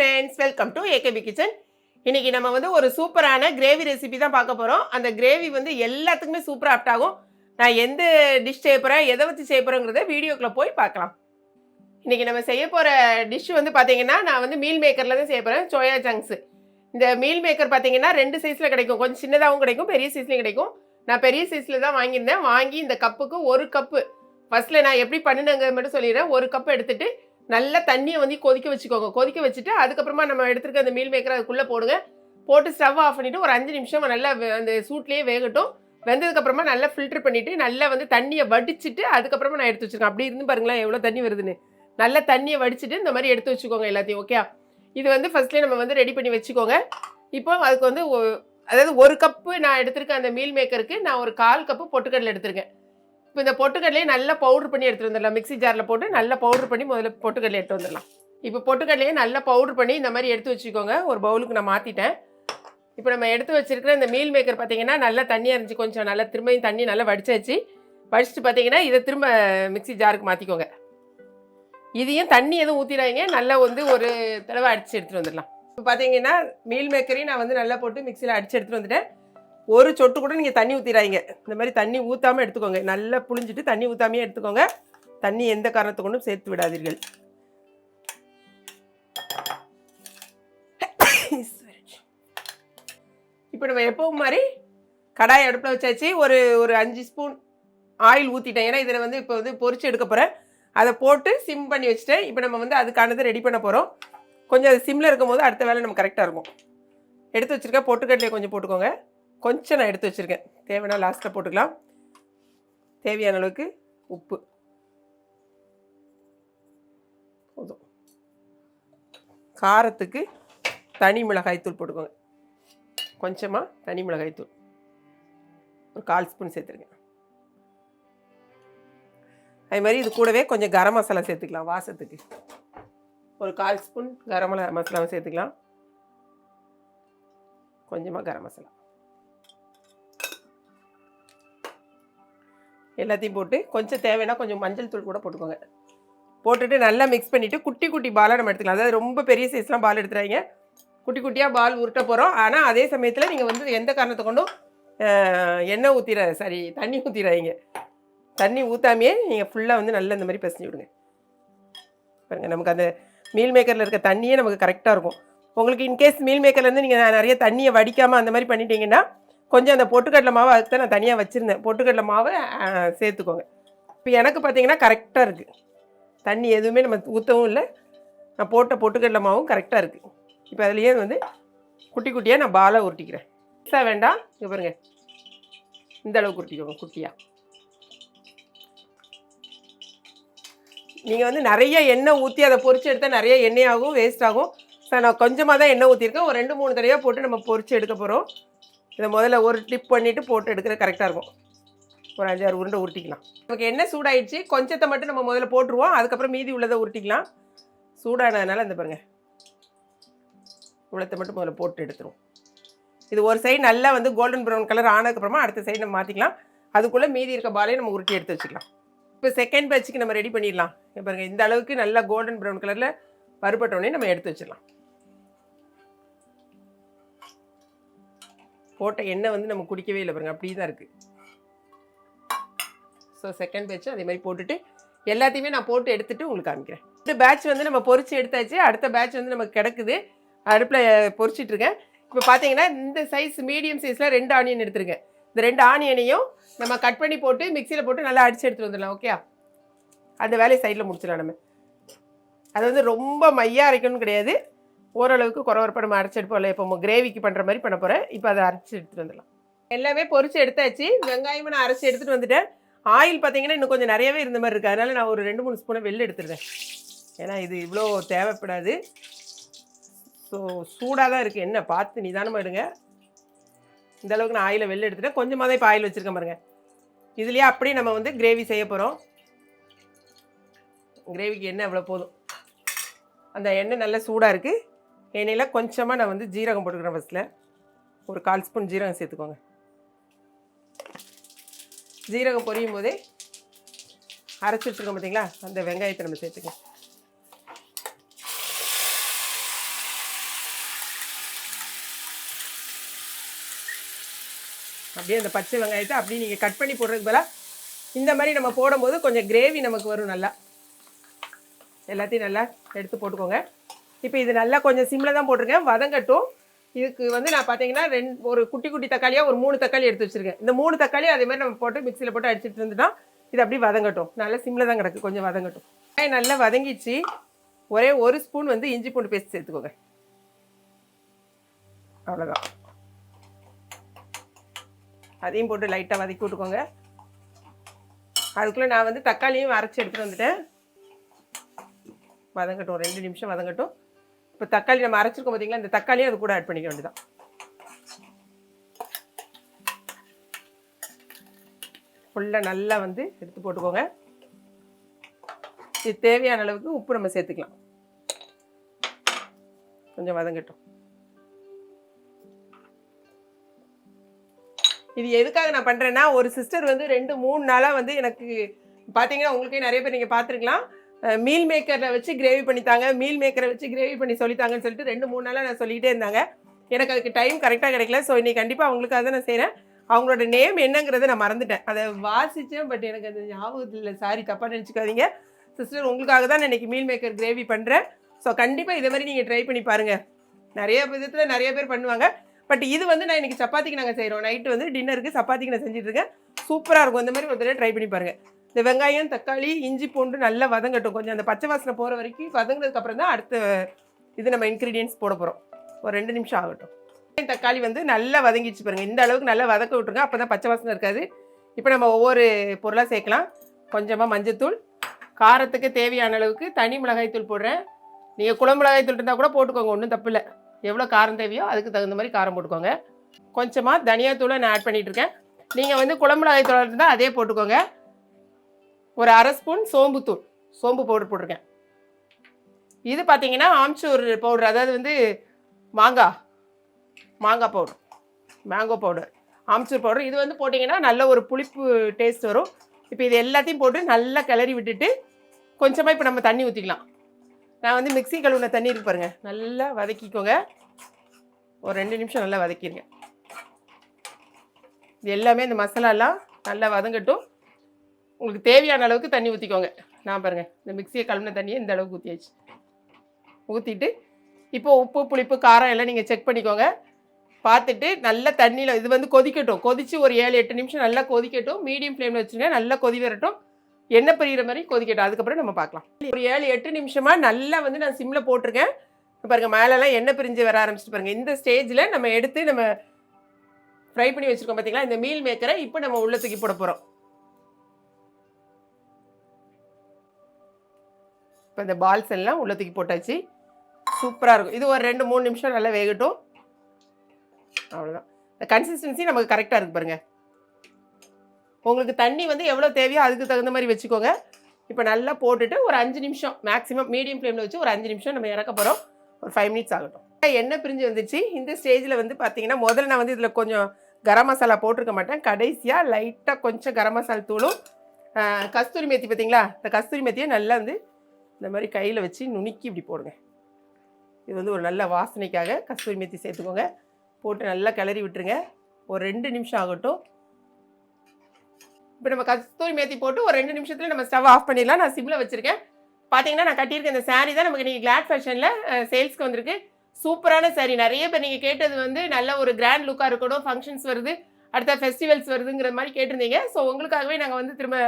Friends welcome to A K P kitchen இன்றைக்கி நம்ம வந்து ஒரு சூப்பரான கிரேவி ரெசிபி தான் பார்க்க போகிறோம் அந்த கிரேவி வந்து எல்லாத்துக்குமே சூப்பராக ஆப்ட் ஆகும். நான் எந்த டிஷ் செய்ய போகிறேன் எதை வச்சு செய்ய போகிறேங்கிறத வீடியோக்குள்ளே போய் பார்க்கலாம். இன்றைக்கி நம்ம செய்ய போகிற டிஷ் வந்து பார்த்திங்கன்னா நான் வந்து மீல் மேக்கரில் தான் செய்ய போகிறேன் சோயா ஜங்க்ஸு இந்த மீல் மேக்கர் பார்த்தீங்கன்னா ரெண்டு சைஸில் கிடைக்கும். கொஞ்சம் சின்னதாகவும் கிடைக்கும் பெரிய சைஸ்லையும் கிடைக்கும். நான் பெரிய சைஸில் தான் வாங்கியிருந்தேன். வாங்கி இந்த கப்புக்கு ஒரு கப்பு ஃபர்ஸ்ட்டில் நான் எப்படி பண்ணினேங்க மட்டும் சொல்லிடுறேன். ஒரு கப் எடுத்துகிட்டு நல்லா தண்ணியை வந்து கொதிக்க வச்சுக்கோங்க. கொதிக்க வச்சுட்டு அதுக்கப்புறமா நம்ம எடுத்துருக்க அந்த மீல் மேக்கரை அதுக்குள்ளே போடுங்க. போட்டு ஸ்டவ் ஆஃப் பண்ணிவிட்டு ஒரு அஞ்சு நிமிஷம் நல்லா அந்த சூட்லேயே வேகட்டும். வெந்ததுக்கப்புறமா நல்லா ஃபில்டர் பண்ணிவிட்டு நல்லா வந்து தண்ணியை வடிச்சிட்டு அதுக்கப்புறமா நான் எடுத்து வச்சுருக்கேன். அப்படி இருந்து பாருங்களேன் எவ்வளோ தண்ணி வருதுன்னு. நல்லா தண்ணியை வடிச்சிட்டு இந்த மாதிரி எடுத்து வச்சுக்கோங்க எல்லாத்தையும் ஓகே இது வந்து ஃபஸ்ட்லேயே நம்ம வந்து ரெடி பண்ணி வச்சுக்கோங்க. இப்போ அதுக்கு வந்து ஒ- அதாவது ஒரு கப்பு நான் எடுத்திருக்கேன் அந்த மீல் மேக்கருக்கு நான் ஒரு கால் கப்பு பொட்டுக்கடலை எடுத்திருக்கேன். இப்போ இந்த பொட்டுக்கடலையை நல்லா பவுடர் பண்ணி எடுத்துட்டு வந்துடலாம். மிக்ஸி ஜாரில் போட்டு நல்லா பவுடர் பண்ணி முதல்ல பொட்டுக்கடலை எடுத்து வந்துடலாம். இப்போ பொட்டுக்கடலையை நல்லா பவுடர் பண்ணி இந்த மாதிரி எடுத்து வச்சுக்கோங்க. ஒரு பவுலுக்கு நான் மாற்றிட்டேன் இப்போ நம்ம எடுத்து வச்சிருக்கிற இந்த மீல் மேக்கர் பார்த்தீங்கன்னா நல்லா தண்ணியாக இருந்துச்சு. கொஞ்சம் நல்லா திரும்பியும் தண்ணி நல்லா வடிச்சாச்சு. வடிச்சிட்டு பார்த்தீங்கன்னா இதை திரும்ப மிக்ஸி ஜாருக்கு மாற்றிக்கோங்க இதையும் தண்ணி எதுவும் ஊற்றிடாதீங்க நல்லா வந்து ஒரு தடவை அடித்து எடுத்துகிட்டு வந்துடலாம். இப்போ பார்த்தீங்கன்னா மீல் மேக்கரையும் நான் வந்து நல்லா போட்டு மிக்சியில் அடித்து எடுத்துகிட்டு வந்துட்டேன். ஒரு சொட்டு கூட நீங்கள் தண்ணி ஊற்றிடாதீங்க இந்த மாதிரி தண்ணி ஊற்றாமல் எடுத்துக்கோங்க. நல்லா புளிஞ்சிட்டு தண்ணி ஊற்றாமையே எடுத்துக்கோங்க. தண்ணி எந்த காரணத்தை கொண்டும் சேர்த்து விடாதீர்கள். இப்போ நம்ம எப்பவும் மாதிரி கடாய் அடுப்பில் வச்சாச்சு. ஒரு ஒரு அஞ்சு ஸ்பூன் ஆயில் ஊற்றிட்டேன் ஏன்னா இதில் வந்து இப்போ வந்து பொறிச்சு எடுக்க போகிறேன் அதை போட்டு சிம் பண்ணி வச்சுட்டேன். இப்போ நம்ம வந்து அதுக்கானதை ரெடி பண்ண போகிறோம் கொஞ்சம் அது சிம்மில் இருக்கும்போது அடுத்த வேலை நம்ம கரெக்டாக இருக்கும். எடுத்து வச்சுருக்க பொட்டுக்கடலையை கொஞ்சம் போட்டுக்கோங்க. கொஞ்சம் நான் எடுத்து வச்சுருக்கேன். தேவைன்னா லாஸ்ட்டில் போட்டுக்கலாம். தேவையான அளவுக்கு உப்பு. போதும். காரத்துக்கு தனி மிளகாய்த்தூள் போட்டுக்கோங்க. கொஞ்சமாக தனி மிளகாய்த்தூள் ஒரு கால் ஸ்பூன் சேர்த்துருங்க அதே மாதிரி இது கூடவே கொஞ்சம் கரம் மசாலா சேர்த்துக்கலாம் வாசத்துக்கு. ஒரு கால் ஸ்பூன் கரம் மசாலாவும் சேர்த்துக்கலாம். கொஞ்சமாக கரம் மசாலா. எல்லாத்தையும் போட்டு கொஞ்சம் தேவைன்னா கொஞ்சம் மஞ்சள் தூள் கூட போட்டுக்கோங்க. போட்டுட்டு நல்லா மிக்ஸ் பண்ணிவிட்டு குட்டி குட்டி பாலாக நம்ம எடுத்துக்கலாம். அதாவது ரொம்ப பெரிய சைஸ்லாம் பால் எடுத்துறாங்க குட்டி குட்டியாக பால் உருட்ட போகிறோம் ஆனால் அதே சமயத்தில் நீங்கள் வந்து எந்த காரணத்தை கொண்டும் எண்ணெய் ஊற்றிட சாரி தண்ணி ஊற்றிடாதீங்க தண்ணி ஊற்றாமையே நீங்கள் ஃபுல்லாக வந்து நல்லா இந்த மாதிரி பிசைஞ்சு விடுங்க. பாருங்கள் நமக்கு அந்த மீல் மேக்கரில் இருக்க தண்ணியே நமக்கு கரெக்டாக இருக்கும். உங்களுக்கு இன்கேஸ் மீல் மேக்கர்லேருந்து நீங்கள் நிறைய தண்ணியை வடிக்காமல் அந்த மாதிரி பண்ணிட்டீங்கன்னா கொஞ்சம் அந்த பொட்டுக்கடலை மாவு அதுக்கு தான் நான் தனியாக வச்சுருந்தேன். பொட்டுக்கடலை மாவை சேர்த்துக்கோங்க. இப்போ எனக்கு பார்த்தீங்கன்னா கரெக்டாக இருக்குது தண்ணி எதுவுமே நம்ம ஊற்றவும் இல்லை. நான் போட்ட பொட்டுக்கடலை மாவும் கரெக்டாக இருக்குது இப்போ அதுலேயே வந்து குட்டி குட்டியாக நான் பாலை உருட்டிக்கிறேன். பெருசாக வேண்டாம். இங்கே பாருங்க. இந்த அளவுக்கு உருட்டிக்கோங்க குட்டியாக நீங்கள் வந்து நிறைய எண்ணெய் ஊற்றி அதை பொறிச்சு எடுத்தால் நிறைய எண்ணெய் ஆகும் வேஸ்ட் ஆகும். ஸோ நான் கொஞ்சமாக தான் எண்ணெய் ஊற்றிருக்கேன் ஒரு ரெண்டு மூணு தடவையாக போட்டு நம்ம பொறிச்சு எடுக்க போகிறோம் இதை முதல்ல ஒரு டிப் பண்ணிவிட்டு போட்டு எடுக்கிற கரெக்டாக இருக்கும். ஒரு அஞ்சாறு உருண்டை உருட்டிக்கலாம். நமக்கு என்ன சூடாயிடுச்சு கொஞ்சத்தை மட்டும் நம்ம முதல்ல போட்டுருவோம். அதுக்கப்புறம் மீதி உள்ளதை உருட்டிக்கலாம். சூடானதுனால இந்த பாருங்கள் உள்ளத்தை மட்டும் முதல்ல போட்டு எடுத்துருவோம். இது ஒரு சைடு நல்லா வந்து கோல்டன் ப்ரௌன் கலர் ஆனதுக்கப்புறமா அடுத்த சைடு நம்ம மாற்றிக்கலாம் அதுக்குள்ளே மீதி இருக்க பாலையும் நம்ம உருட்டி எடுத்து வச்சுக்கலாம். இப்போ செகண்ட் பேட்சுக்கு நம்ம ரெடி பண்ணிடலாம். இங்க இந்த அளவுக்கு நல்லா கோல்டன் ப்ரௌன் கலரில் பருப்பட்டோடனே நம்ம எடுத்து வச்சிடலாம். போட்ட எண்ணெய் வந்து நம்ம குடிக்கவே இல்லை பாருங்கள் அப்படியே தான் இருக்குது ஸோ செகண்ட் பேட்ச் அதே மாதிரி போட்டுட்டு எல்லாத்தையுமே நான் போட்டு எடுத்துட்டு உங்களுக்கு காமிக்கிறேன். இந்த பேட்ச் வந்து நம்ம பொறிச்சு எடுத்தாச்சு அடுத்த பேட்ச் வந்து நமக்கு கிடக்குது. அடுப்பில் பொறிச்சிட்ருக்கேன் இப்போ பார்த்தீங்கன்னா இந்த சைஸ் மீடியம் சைஸில் ரெண்டு ஆனியன் எடுத்துருக்கேன். இந்த ரெண்டு ஆனியனையும் நம்ம கட் பண்ணி போட்டு மிக்சியில் போட்டு நல்லா அடித்து எடுத்துகிட்டு வந்துடலாம் ஓகே அந்த வேலையை சைடில் முடிச்சிடலாம் நம்ம. அது வந்து ரொம்ப மையாக அரைக்கணும்னு கிடையாது. ஓரளவுக்கு குறவரப்ப நம்ம அரைச்சி இல்லை இப்போ கிரேவிக்கு பண்ணுற மாதிரி பண்ண போகிறேன் இப்போ அதை அரைச்சி எடுத்துகிட்டு வந்துடலாம். எல்லாமே பொறிச்சு எடுத்தாச்சு. வெங்காயமும் நான் அரைச்சி எடுத்துகிட்டு வந்துட்டேன். ஆயில் பார்த்தீங்கன்னா இன்னும் கொஞ்சம் நிறையவே இருந்த மாதிரி இருக்குது அதனால் நான் ஒரு ரெண்டு மூணு ஸ்பூனை வெளில எடுத்துருவேன். ஏன்னா இது இவ்வளோ தேவைப்படாது. ஸோ சூடாக தான் இருக்குது என்ன பார்த்து நிதானமாக எடுங்க. இந்த அளவுக்கு நான் ஆயிலை வெளில எடுத்துட்டேன். கொஞ்சமாக தான் இப்போ ஆயில் வச்சுருக்கேன் பாருங்க. இதுலேயே அப்படியே நம்ம வந்து கிரேவி செய்ய போகிறோம் கிரேவிக்கு எண்ணெய் அவ்வளோ போதும். அந்த எண்ணெய் நல்லா சூடாக இருக்குது எண்ணெயில் கொஞ்சமாக நான் வந்து ஜீரகம் போட்டுக்கிறேன் ஃபஸ்ட்டில் ஒரு கால் ஸ்பூன் ஜீரகம் சேர்த்துக்கோங்க. ஜீரகம் பொரியும் போதே அரைச்சி வச்சுருக்கோம் பார்த்தீங்களா அந்த வெங்காயத்தை நம்ம சேர்த்துக்கலாம். அப்படியே அந்த பச்சை வெங்காயத்தை அப்படியே நீங்கள் கட் பண்ணி போடுறதுக்கு பதிலாக இந்த மாதிரி நம்ம போடும்போது கொஞ்சம் கிரேவி நமக்கு வரும் நல்லா. எல்லாத்தையும் நல்லா எடுத்து போட்டுக்கோங்க. இப்போ இது நல்லா கொஞ்சம் சிம்மில் தான் போட்டிருக்கேன். வதங்கட்டும். இதுக்கு வந்து நான் பார்த்தீங்கன்னா ரெண்டு ஒரு குட்டி குட்டி தக்காளியாக ஒரு மூணு தக்காளி எடுத்து வச்சுருக்கேன். இந்த மூணு தக்காளி அதே மாதிரி நம்ம போட்டு மிக்சியில் போட்டு அடிச்சிட்டு இருந்துட்டோம் இது அப்படியே வதங்கட்டும். நல்லா சிம்மில் தான் கிடக்கு. கொஞ்சம் வதங்கட்டும். நல்லா வதங்கிச்சு ஒரே ஒரு ஸ்பூன் வந்து இஞ்சி பூண்டு பேஸ்ட் சேர்த்துக்கோங்க. அவ்வளோதான் அதையும் போட்டு லைட்டாக வதக்கி விட்டுக்கோங்க. அதுக்குள்ளே நான் வந்து தக்காளியும் அரைச்சி எடுத்துகிட்டு வந்துட்டேன். வதங்கட்டும். ரெண்டு நிமிஷம் வதங்கட்டும். இப்போ தக்காளி நம்ம அரைச்சிருக்கோம் பார்த்தீங்களா இந்த தக்காளியும் அது கூட ஆட் பண்ணிக்க வேண்டியதான் ஃபுல்லாக நல்லா வந்து எடுத்து போட்டுக்கோங்க. இது தேவையான அளவுக்கு உப்பு நம்ம சேர்த்துக்கலாம். கொஞ்சம் வதங்கட்டும். இது எதுக்காக நான் பண்ணுறேன்னா ஒரு சிஸ்டர் வந்து ரெண்டு மூணு நாளாக வந்து எனக்கு பார்த்தீங்கன்னா உங்களுக்கே நிறைய பேர் நீங்கள் பார்த்துருக்கலாம் மீல் மேக்கரில் வச்சு கிரேவி பண்ணித்தாங்க. மீல் மேக்கரை வச்சு கிரேவி பண்ணி சொல்லித்தாங்கன்னு சொல்லிட்டு ரெண்டு மூணு நாளாக நான் சொல்லிகிட்டே இருந்தாங்க. எனக்கு அதுக்கு டைம் கரெக்டாக கிடைக்கல. ஸோ இன்னைக்கு கண்டிப்பாக அவங்களுக்காக தான் நான் செய்கிறேன் அவங்களோட நேம் என்னங்கிறத நான் மறந்துட்டேன். அதை வாசித்தேன் பட் எனக்கு அது ஞாபகத்தில் இல்லை. சாரி தப்பாக நினச்சிக்காதீங்க. சிஸ்டர் உங்களுக்காக தான் நான் இன்னைக்கு மீல் மேக்கர் கிரேவி பண்ணுறேன் ஸோ கண்டிப்பாக இதே மாதிரி நீங்கள் ட்ரை பண்ணி பாருங்கள் நிறைய விதத்தில் நிறைய பேர் பண்ணுவாங்க. பட் இது வந்து நான் இன்றைக்கி சப்பாத்திக்கு நாங்கள் செய்கிறோம் நைட்டு வந்து டின்னருக்கு சப்பாத்திக்கு நான் செஞ்சுட்ருக்கேன் சூப்பராக இருக்கும். இந்த மாதிரி ஒரு தடவை ட்ரை பண்ணி பாருங்கள் இந்த வெங்காயம் தக்காளி இஞ்சி பூண்டு நல்லா வதங்கட்டும் கொஞ்சம் அந்த பச்சை வாசனை போகிற வரைக்கும் வதங்கினதுக்கப்புறம் தான் அடுத்த இது நம்ம இன்க்ரீடியன்ஸ் போட போகிறோம் ஒரு ரெண்டு நிமிஷம் ஆகட்டும். தக்காளி வந்து நல்லா வதங்கிச்சு பாருங்கள் இந்த அளவுக்கு நல்லா வதக்க விட்டுருங்க. அப்போ தான் பச்சை வாசனை இருக்காது. இப்போ நம்ம ஒவ்வொரு பொருளாக சேர்க்கலாம். கொஞ்சமாக மஞ்சத்தூள் காரத்துக்கு தேவையான அளவுக்கு தனி மிளகாய் தூள் போடுறேன். நீங்கள் குழம்பு மிளகாய் தூள் இருந்தால் கூட போட்டுக்கோங்க ஒன்றும் தப்பு இல்லை. எவ்வளோ காரம் தேவையோ அதுக்கு தகுந்த மாதிரி காரம் போட்டுக்கோங்க. கொஞ்சமாக தனியாத்தூளை நான் ஆட் பண்ணிகிட்ருக்கேன் நீங்கள் வந்து குழம்பு மிளகாய் தூள் இருந்தால் அதே போட்டுக்கோங்க. ஒரு அரை ஸ்பூன் சோம்புத்தூள் சோம்பு பவுடர் போட்டிருக்கேன். இது பார்த்தீங்கன்னா ஆம்ச்சூர் பவுடர் அதாவது வந்து மாங்காய் மாங்காய் powder mango powder amchur powder. இது வந்து போட்டிங்கன்னா நல்ல ஒரு புளிப்பு டேஸ்ட் வரும். இப்போ இது எல்லாத்தையும் போட்டு நல்லா கிளறி விட்டுட்டு கொஞ்சமாக இப்போ நம்ம தண்ணி ஊற்றிக்கலாம் நான் வந்து மிக்ஸி கழுவுன தண்ணி இருக்கு பாருங்க நல்லா வதக்கிக்கோங்க. ஒரு ரெண்டு நிமிஷம் நல்லா வதக்கிடுங்க இது எல்லாமே இந்த மசாலாலாம் நல்லா வதங்கட்டும். உங்களுக்கு தேவையான அளவுக்கு தண்ணி ஊற்றிக்கோங்க நான் பாருங்கள் இந்த மிக்சியை கழுவின தண்ணியை இந்த அளவுக்கு ஊற்றியாச்சு ஊற்றிட்டு இப்போ உப்பு புளிப்பு காரம் எல்லாம் நீங்கள் செக் பண்ணிக்கோங்க. பார்த்துட்டு நல்ல தண்ணியில் இது வந்து கொதிக்கட்டும். கொதித்து ஒரு ஏழு எட்டு நிமிஷம் நல்லா கொதிக்கட்டும். மீடியம் ஃப்ளேமில் வச்சுருங்க நல்லா கொதி வரட்டும். எண்ணெய் பிரிகிற மாதிரி கொதிக்கட்டும். அதுக்கப்புறம் நம்ம பார்க்கலாம். ஒரு ஏழு எட்டு நிமிஷமாக நல்லா வந்து நான் சிம்மில் போட்டிருக்கேன். பாருங்கள் பாருங்க மேலெல்லாம் எண்ணெய் பிரிஞ்சு வர ஆரம்பிச்சிட்டு பாருங்கள் இந்த ஸ்டேஜில் நம்ம எடுத்து நம்ம ஃப்ரை பண்ணி வச்சுருக்கோம் பார்த்தீங்களா இந்த மீல் மேக்கரை இப்போ நம்ம உள்ளத்துக்கு தூக்கி போட போகிறோம் இப்போ இந்த பால்ஸ் எல்லாம் உள்ள தூக்கி போட்டாச்சு. சூப்பராக இருக்கும். இது ஒரு ரெண்டு மூணு நிமிஷம் நல்லா வேகட்டும். அவ்வளோதான் இந்த கன்சிஸ்டன்சி நமக்கு கரெக்டாக இருக்கு பாருங்க. உங்களுக்கு தண்ணி வந்து எவ்வளோ தேவையோ அதுக்கு தகுந்த மாதிரி வச்சுக்கோங்க. இப்போ நல்லா போட்டுட்டு ஒரு அஞ்சு நிமிஷம் மேக்ஸிமம் மீடியம் ஃப்ளேமில் வச்சு ஒரு அஞ்சு நிமிஷம் நம்ம இறக்க போகிறோம் ஒரு ஃபைவ் மினிட்ஸ் ஆகட்டும். எண்ணெய் பிரிஞ்சு வந்துச்சு இந்த ஸ்டேஜில் வந்து பார்த்தீங்கன்னா முதல்ல நான் வந்து இதில் கொஞ்சம் கரம் மசாலா போட்டிருக்க மாட்டேன். கடைசியாக லைட்டாக கொஞ்சம் கரம் மசாலா தூளும் கஸ்தூரி மேத்தி பார்த்தீங்களா இந்த கஸ்தூரி மேத்தியை நல்லா வந்து இந்த மாதிரி கையில் வச்சு நுணுக்கி இப்படி போடுங்க. இது வந்து ஒரு நல்ல வாசனைக்காக கஸ்தூரி மேத்தி சேர்த்துக்கோங்க. போட்டு நல்லா கிளறி விட்டுருங்க. ஒரு ரெண்டு நிமிஷம் ஆகட்டும். இப்போ நம்ம கஸ்தூரி மேத்தி போட்டு ஒரு ரெண்டு நிமிஷத்தில் நம்ம ஸ்டவ் ஆஃப் பண்ணிடலாம். நான் சிம்மில் வச்சுருக்கேன். பார்த்தீங்கன்னா நான் கட்டியிருக்க இந்த saree தான் நமக்கு நீங்கள் கிளாட் ஃபேஷனில் சேல்ஸ்க்கு வந்திருக்கு. சூப்பரான saree. நிறைய பேர் நீங்கள் கேட்டது வந்து நல்ல ஒரு கிராண்ட் லுக்காக இருக்கணும். ஃபங்க்ஷன்ஸ் வருது. அடுத்த ஃபெஸ்டிவல்ஸ் வருதுங்கிற மாதிரி கேட்டிருந்தீங்க. ஸோ உங்களுக்காகவே நாங்கள் வந்து திரும்ப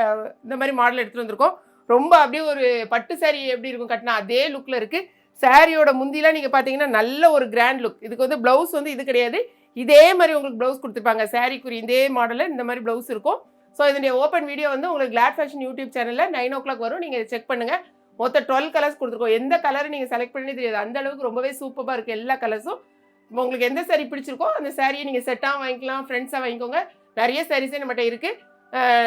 இந்த மாதிரி மாடல் எடுத்துகிட்டு வந்திருக்கோம். ரொம்ப அப்படியே ஒரு பட்டு சேரீ எப்படி இருக்கும் கட்டினா அதே லுக்கில் இருக்குது சாரியோட முந்திலாம் நீங்கள் பார்த்தீங்கன்னா நல்ல ஒரு கிராண்ட் லுக் இதுக்கு வந்து ப்ளவுஸ் வந்து இது கிடையாது. இதே மாதிரி உங்களுக்கு ப்ளவுஸ் கொடுத்துருப்பாங்க. சாரீக்குரிய இதே மாடலில் இந்த மாதிரி ப்ளவுஸ் இருக்கும். ஸோ இதனுடைய ஓப்பன் வீடியோ வந்து உங்களுக்கு கிளாட் ஃபேஷன் யூடியூப் சேனலில் நைன் ஓ கிளாக் வரும். நீங்கள் செக் பண்ணுங்கள் மொத்தம் டுவெல் கலர்ஸ் கொடுத்துருக்கோம். எந்த கலர் நீங்கள் செலக்ட் பண்ணி தெரியாது. அந்த அளவுக்கு ரொம்பவே சூப்பராக இருக்குது எல்லா கலர்ஸும் உங்களுக்கு எந்த சேரீ பிடிச்சிருக்கோ அந்த சாரியை நீங்கள் செட்டாக வாங்கிக்கலாம் ஃப்ரெண்ட்ஸாக வாங்கிக்கோங்க. நிறைய சாரீஸே நம்மகிட்ட இருக்குது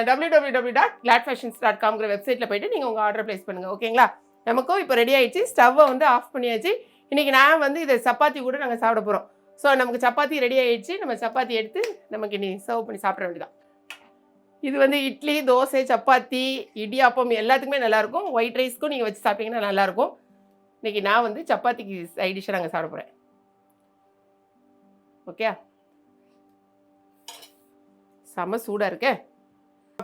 W W W dot glad fashions dot காம்ங்கிற வெப்சைட்டில் போயிட்டு நீங்கள் உங்கள் ஆர்டர் ப்ளேஸ் பண்ணுங்கள் ஓகேங்களா? நமக்கும் இப்போ ரெடி ஆயிடுச்சு. ஸ்டவ்வை வந்து ஆஃப் பண்ணியாச்சு. இன்றைக்கி நான் வந்து இதை சப்பாத்தி கூட நாங்கள் சாப்பிட போகிறோம் ஸோ நமக்கு சப்பாத்தி ரெடி ஆயிடுச்சு. நம்ம சப்பாத்தி எடுத்து நமக்கு இனி சர்வ் பண்ணி சாப்பிட வேண்டியதான் இது வந்து இட்லி தோசை சப்பாத்தி இடியாப்பம் எல்லாத்துக்குமே நல்லாயிருக்கும். ஒயிட் ரைஸ்க்கும் நீங்கள் வச்சு சாப்பிட்டீங்கன்னா நல்லாயிருக்கும். இன்றைக்கி நான் வந்து சப்பாத்திக்கு சைட் டிஷ்ஷை நாங்கள் சாப்பிட போகிறேன் ஓகே? செம சூடாக இருக்கே.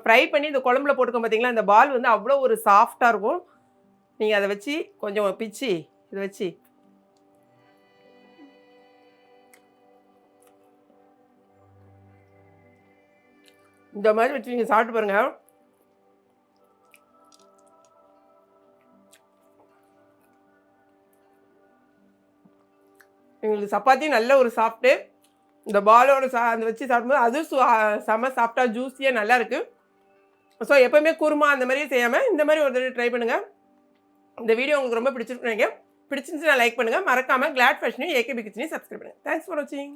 ஃப்ரை பண்ணி இந்த குழம்புல போட்டுக்கோம் பார்த்தீங்களா இந்த பால் வந்து அவ்வளோ ஒரு சாஃப்டாக இருக்கும். நீங்கள் அதை வச்சு கொஞ்சம் பிச்சு இதை வச்சு. இந்த மாதிரி வச்சு நீங்கள் சாப்பிட்டு பாருங்கள் எங்களுக்கு சப்பாத்தி நல்ல ஒரு சாப்பிட்டு இந்த பாலோட சா அந்த வச்சு சாப்பிடும்போது அது சு செம சாப்பிட்டா ஜூஸியாக நல்லா இருக்குது ஸோ எப்போவுமே குருமா அந்த மாதிரி செய்யாமல் இந்த மாதிரி ஒரு தடவை ட்ரை பண்ணுங்கள் இந்த வீடியோ உங்களுக்கு ரொம்ப பிடிச்சிருக்கு நினைக்கிறேன். பிடிச்சிருந்துச்சுன்னா லைக் பண்ணுங்கள் மறக்காமல் கிளாட் ஃபேஷனையும் ஏகேபி கிச்சனையும் சப்ஸ்கிரைப் பண்ணுங்கள் தேங்க்ஸ் ஃபார் வாட்சிங்